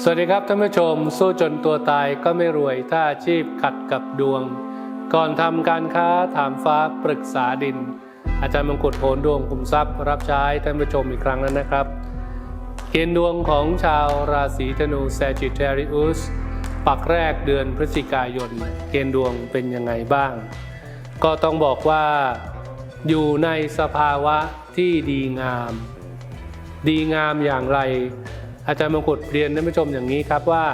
สวัสดีครับท่านผู้ชม สู้จนตัวตายก็ไม่รวยถ้าอาชีพขัดกับดวง ก่อนทำการค้าถามฟ้าปรึกษาดิน อาจารย์มงกุฎโหนดวงคุมทรัพย์ รับใช้ท่านผู้ชมอีกครั้งนั้นนะครับ เกณฑ์ดวงของชาวราศีธนู Sagittarius ปักแรกเดือนพฤศจิกายน เกณฑ์ดวงเป็นยังไงบ้าง ก็ต้องบอกว่าอยู่ในสภาวะที่ดีงาม ดีงามอย่างไร อาจารย์มงกุฎเรียนท่านผู้ชมอย่างนี้ครับว่า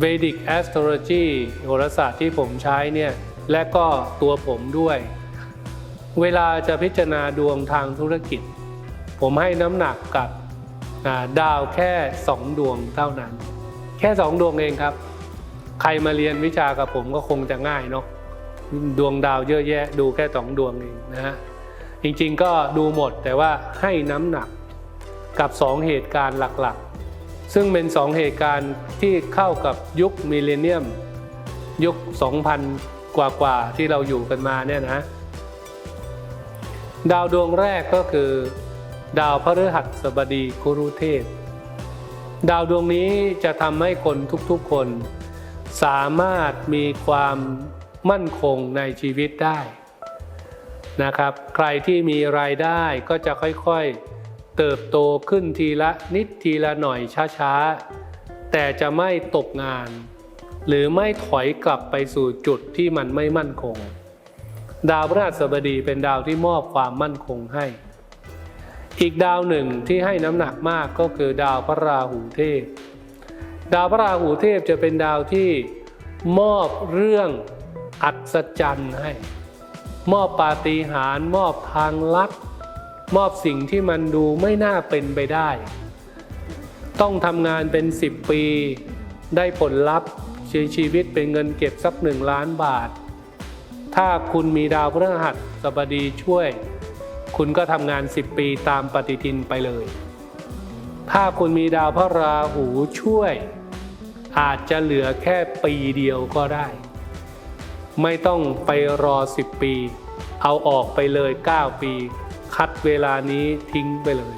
เวดิกแอสโทรจีโหราศาสตร์ที่ผมใช้เนี่ยและก็ตัวผมด้วย เวลาจะพิจารณาดวงทางธุรกิจ ผมให้น้ำหนักกับดาวแค่ 2 ดวงเท่านั้น แค่ 2 ดวงเองครับ ใครมาเรียนวิชากับผมก็คงจะง่ายเนาะดวงดาวเยอะแยะดูแค่สองดวงเองนะฮะจริงๆก็ดูหมดแต่ว่าให้น้ำหนัก กับ 2 เหตุการณ์หลักๆ ซึ่งเป็น 2 เหตุการณ์ที่เข้ากับยุคมิเลนเนียม ยุค 2000 กว่าๆ ที่เราอยู่กันมาเนี่ยนะ ดาวดวงแรกก็คือ ดาวพฤหัสบดีกุรุเทพดาวดวงนี้จะทำให้คนทุกๆคน สามารถมีความมั่นคงในชีวิตได้นะครับ ใครที่มีรายได้ก็จะค่อยๆ เติบโตขึ้นทีละนิดทีละหน่อยช้าๆ แต่จะไม่ตกงาน หรือไม่ถอยกลับไปสู่จุดที่มันไม่มั่นคง ดาวพฤหัสบดีเป็นดาวที่มอบความมั่นคงให้ อีกดาวหนึ่งที่ให้น้ำหนักมากก็คือดาวพระราหูเทพ ดาวพระราหูเทพจะเป็นดาวที่มอบเรื่องอัศจรรย์ให้ มอบปาฏิหาริย์มอบทางลัด มอบสิ่งที่มันดูไม่น่าเป็นไปได้ ต้องทำงานเป็น 10 ปี ได้ผลลัพธ์ชีชีวิตเป็นเงินเก็บสักหนึ่งล้านบาท ถ้าคุณมีดาวพฤหัสบดีช่วย คุณก็ทำงาน 10 ปีตามปฏิทินไปเลย ถ้าคุณมีดาวพระราหูช่วย อาจจะเหลือแค่ปีเดียวก็ได้ ไม่ต้องไปรอ 10 ปี เอาออกไปเลย 9 ปี คัดเวลานี้ทิ้งไปเลย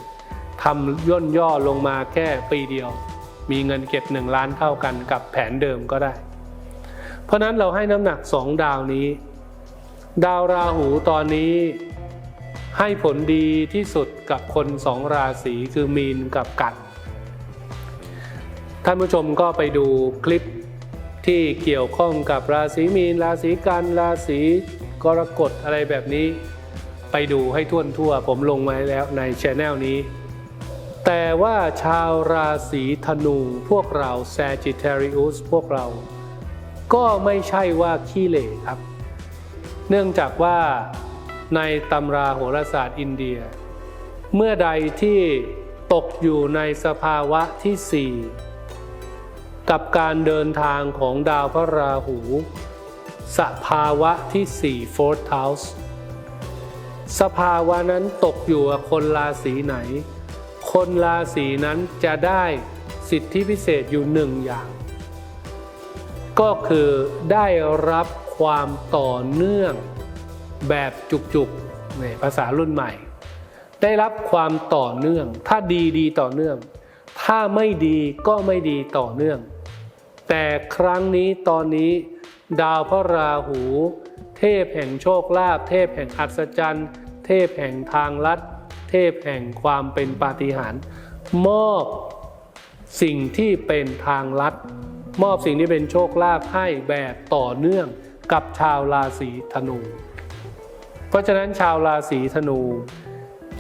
ทำย่นย่อลงมาแค่ปีเดียว มีเงินเก็บ 1 ล้านเท่ากันกับแผนเดิมก็ได้ เพราะนั้นเราให้น้ำหนัก2ดาวนี้ ดาวราหูตอนนี้ให้ผลดีที่สุดกับคนสองราศีคือมีนกับกันท่านผู้ชมก็ไปดูคลิปที่เกี่ยวข้องกับราศีมีน ราศีกัน ราศีกรกฎอะไรแบบนี้ ไปดูให้ทั่วทั่วผมลงมาแล้วในช anel นี้ แต่ว่าชาวราศีธนูพวกเรา Sagittarius พวกเรา ก็ไม่ใช่ว่าขี้เหร่ครับ เนื่องจากว่าในตำราโหราศาสตร์อินเดีย เมื่อใดที่ตกอยู่ในสภาวะที่ 4 กับการเดินทางของดาวพระราหู สภาวะที่4 fourth house สภาวะนั้นตกอยู่กับคนราศีไหน คนราศีนั้นจะได้สิทธิพิเศษอยู่หนึ่งอย่าง ก็คือได้รับความต่อเนื่องแบบจุกๆในภาษารุ่นใหม่ ได้รับความต่อเนื่อง ถ้าดีดีต่อเนื่อง ถ้าไม่ดีก็ไม่ดีต่อเนื่อง แต่ครั้งนี้ตอนนี้ ดาวพระราหู เทพแห่งโชคลาภเทพแห่งอัศจรรย์ เทพแห่งทางลัด เทพแห่งความเป็นปาฏิหาริย์มอบสิ่งที่เป็นทางลัด มอบสิ่งที่เป็นโชคลาภให้แบบต่อเนื่องกับชาวราศีธนู เพราะฉะนั้นชาวราศีธนู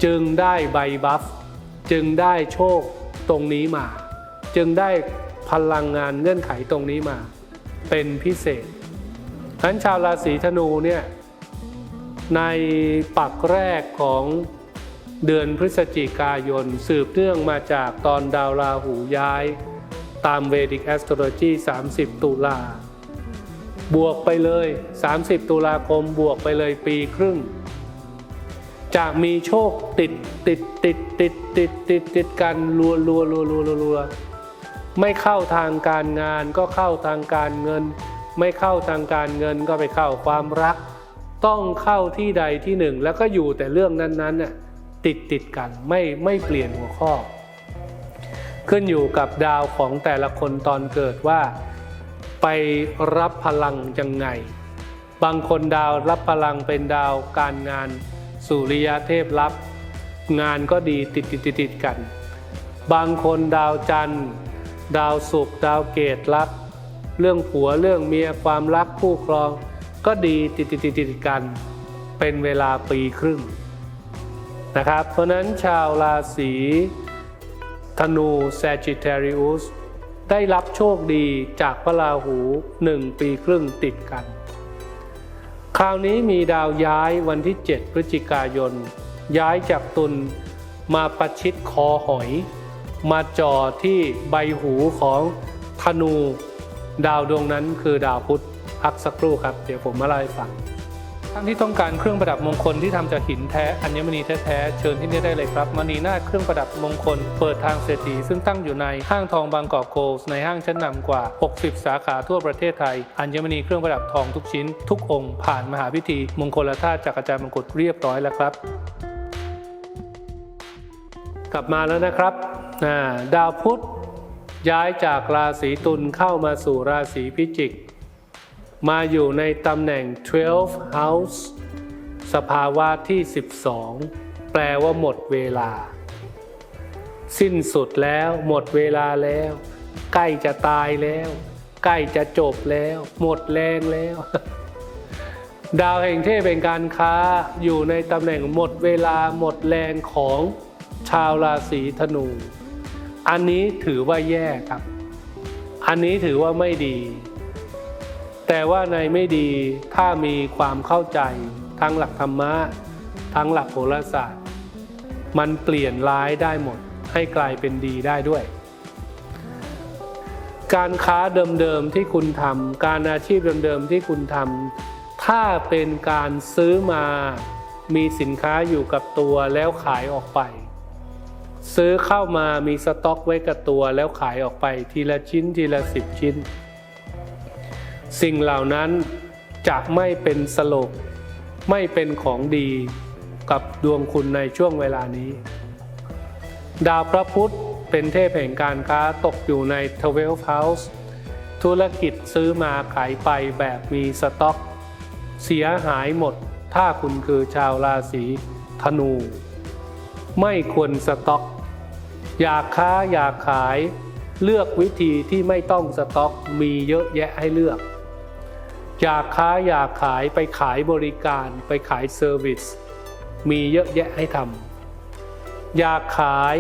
จึงได้ใบบัฟจึงได้โชคตรงนี้มา จึงได้พลังงานเงื่อนไขตรงนี้มา เป็นพิเศษฉะนั้นชาวราศีธนูเนี่ย ในปักแรกของเดือนพฤศจิกายน สืบเนื่องมาจากตอนดาวราหูย้าย ตามเวดิกแอสโทรโลจี30 ตุลา บวกไปเลย 30 ตุลาคมบวกไปเลยปีครึ่ง จะมีโชคติดติดติดติดติดติดติดกันรัวรัวรัวรัวรัวรัวไม่เข้าทางการงานก็เข้าทางการเงิน ไม่เข้าทางการเงินก็ไปเข้าความรัก ต้องเข้าที่ใดที่หนึ่ง แล้วก็อยู่แต่เรื่องนั้นๆน่ะติดติดกันไม่ไม่เปลี่ยนหัวข้อ ขึ้นอยู่กับดาวของแต่ละคนตอนเกิดว่า ไปรับพลังยังไง บางคนดาวรับพลังเป็นดาวการงานสุริยะเทพรับ งานก็ดีติดติดติดติดกัน บางคนดาวจันทร์ ดาวศุกร์ดาวเกตรับ เรื่องผัวเรื่องเมียความรักคู่ครอง ก็ดีติดติดติดติดกันเป็นเวลาปีครึ่งนะครับ เพราะนั้นชาวราศีธนู Sagittarius ได้รับโชคดีจากพระราหูหนึ่งปีครึ่งติดกัน คราวนี้มีดาวย้ายวันที่ 7 พฤศจิกายน ย้ายจากตุลมาประชิดคอหอย มาจ่อที่ใบหูของธนู ดาวดวงนั้นคือดาวพุธ พักสักครู่ครับ เดี๋ยวผมมาเล่าให้ฟังท่านที่ต้องการเครื่องประดับมงคลที่ทำจากหินแท้อัญมณีแท้ๆเชิญที่นี่ได้เลยครับมณีนาฏเครื่องประดับมงคล เปิดทางเศรษฐีซึ่งตั้งอยู่ในห้างทองบางกอกโกลส์ในห้างชั้นนำกว่า 60 สาขาทั่วประเทศไทย อัญมณีเครื่องประดับทองทุกชิ้น ทุกองค์ผ่านมหาพิธีมงคลธาตุจากอาจารย์มงกุฎเรียบร้อยแล้วครับ กลับมาแล้วนะครับดาวพุธย้ายจากราศีตุลเข้ามาสู่ราศีพิจิก มาอยู่ในตำแหน่ง 12 house สภาวะที่ 12 แปลว่าหมดเวลา สิ้นสุดแล้วหมดเวลาแล้ว ใกล้จะตายแล้ว ใกล้จะจบแล้ว หมดแรงแล้ว ดาวแห่งเทพเป็นการค้าอยู่ในตำแหน่งหมดเวลาหมดแรงของชาวราศีธนู อันนี้ถือว่าแย่ครับ อันนี้ถือว่าไม่ดี แต่ว่าในไม่ดีถ้ามีความเข้าใจทั้งหลักธรรมะทั้งหลักโหราศาสตร์ มันเปลี่ยนร้ายได้หมด ให้กลายเป็นดีได้ด้วย การค้าเดิมๆที่คุณทำการอาชีพเดิมๆที่คุณทำถ้าเป็นการซื้อมามีสินค้าอยู่กับตัวแล้วขายออกไป ซื้อเข้ามามีสต็อกไว้กับตัวแล้วขายออกไปทีละชิ้นทีละสิบชิ้น สิ่งเหล่านั้นจะไม่เป็นสลบไม่เป็นของดีกับดวงคุณในช่วงเวลานี้ ดาวพระพุธเป็นเทพแห่งการค้าตกอยู่ใน 12 House ธุรกิจซื้อมาขายไปแบบมีสต็อก เสียหายหมด ถ้าคุณคือชาวราศีธนู ไม่ควรสต็อก อยากค้าอยากขาย เลือกวิธีที่ไม่ต้องสต็อกมีเยอะแยะให้เลือก อยากค้าอยากขายไปขายบริการไปขายเซอร์วิสมีเยอะแยะให้ทำอยากขาย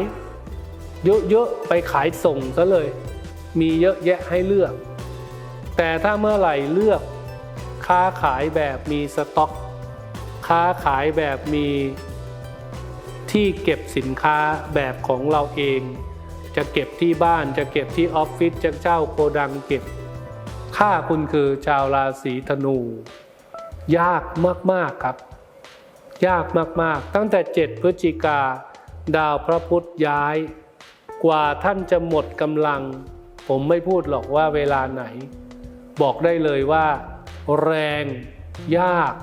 เยอะๆไปขายส่งซะเลย มีเยอะแยะให้เลือก แต่ถ้าเมื่อไหร่เลือก ค้าขายแบบมีสต็อก ค้าขายแบบมีที่เก็บสินค้าแบบของเราเอง จะเก็บที่บ้านจะเก็บที่ออฟฟิศจะเจ้าโกดังเก็บ ถ้าคุณคือชาวราศีธนู ยากมากๆครับ ยากมากๆ ตั้งแต่ 7 พฤศจิกา ดาวพระพุธย้าย กว่าท่านจะหมดกำลัง ผมไม่พูดหรอกว่าเวลาไหน บอกได้เลยว่า แรงยาก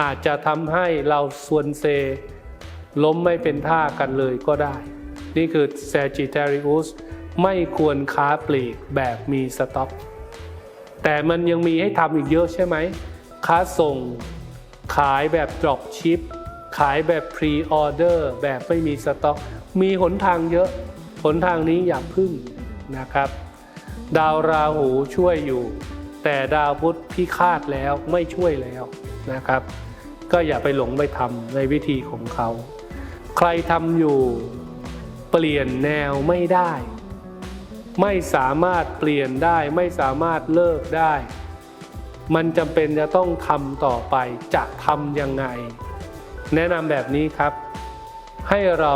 อาจจะทำให้เราส่วนเซ ล้มไม่เป็นท่ากันเลยก็ได้ นี่คือ Sagittarius ไม่ควรค้าปลีกแบบมีสต็อก แต่มันยังมีให้ทำอีกเยอะใช่ไหม ค้าส่ง ขายแบบ drop ship ขายแบบ pre order แบบไม่มีสต็อก มีหนทางเยอะ หนทางนี้อย่าพึ่งนะครับ ดาวราหูช่วยอยู่ แต่ดาวพุธพิฆาตแล้วไม่ช่วยแล้วนะครับ ก็อย่าไปหลงไปทำในวิธีของเขา ใครทำอยู่เปลี่ยนแนวไม่ได้ ไม่สามารถเปลี่ยนได้ ไม่สามารถเลิกได้ มันจำเป็นจะต้องทำต่อไปจะทำยังไง แนะนำแบบนี้ครับ ให้เรา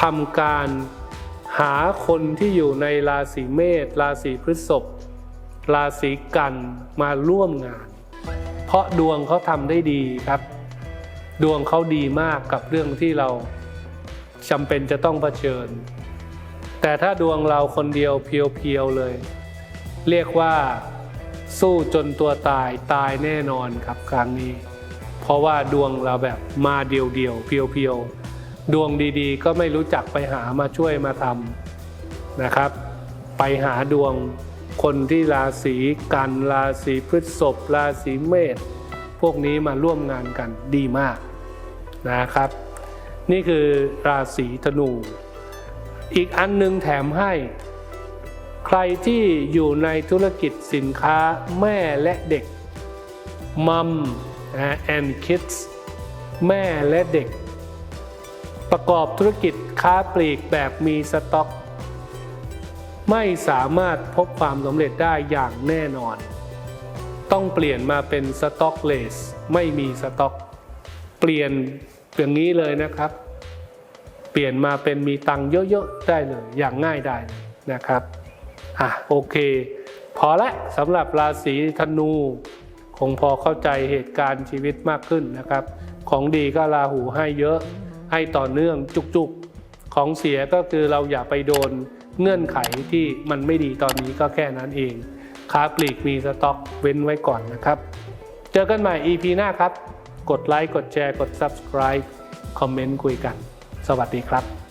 ทำการหาคนที่อยู่ในราศีเมษราศีพฤษภราศีกันมาร่วมงาน เพราะดวงเขาทำได้ดีครับ ดวงเขาดีมากกับเรื่องที่เราจำเป็นจะต้องเผชิญ แต่ถ้าดวงเราคนเดียวเพียวๆเลย เรียกว่าสู้จนตัวตายตายแน่นอนครับครั้งนี้ เพราะว่าดวงเราแบบมาเดียวๆเพียวๆดวงดีๆ ก็ไม่รู้จักไปหามาช่วยมาทำนะครับ ไปหาดวงคนที่ราศีกันราศีพฤษภราศีเมษพวกนี้มาร่วมงานกันดีมากนะครับ นี่คือราศีธนู อีกอันหนึงแถมให้ ใครที่อยู่ในธุรกิจสินค้าแม่และเด็กมัมนะ and kids แม่และเด็ก ประกอบธุรกิจค้าปลีกแบบมีสต็อก ไม่สามารถพบความสำเร็จได้อย่างแน่นอน ต้องเปลี่ยนมาเป็นสต็อกเลสไม่มีสต็อก เปลี่ยนอย่างนี้เลยนะครับ เปลี่ยนมาเป็นมีตังค์เยอะๆได้เลยอย่างง่ายได้เลยนะครับอะโอเค พอละสำหรับราศีธนูคงพอเข้าใจเหตุการณ์ชีวิตมากขึ้นนะครับ ของดีก็ราหูให้เยอะให้ต่อเนื่องจุกๆ ของเสียก็คือเราอย่าไปโดนเงื่อนไขที่มันไม่ดีตอนนี้ก็แค่นั้นเองค้าปลีกมีสต็อกเว้นไว้ก่อนนะครับ เจอกันใหม่ EP หน้าครับ กดไลค์กดแชร์กด Subscribe คอมเมนต์คุยกัน สวัสดีครับ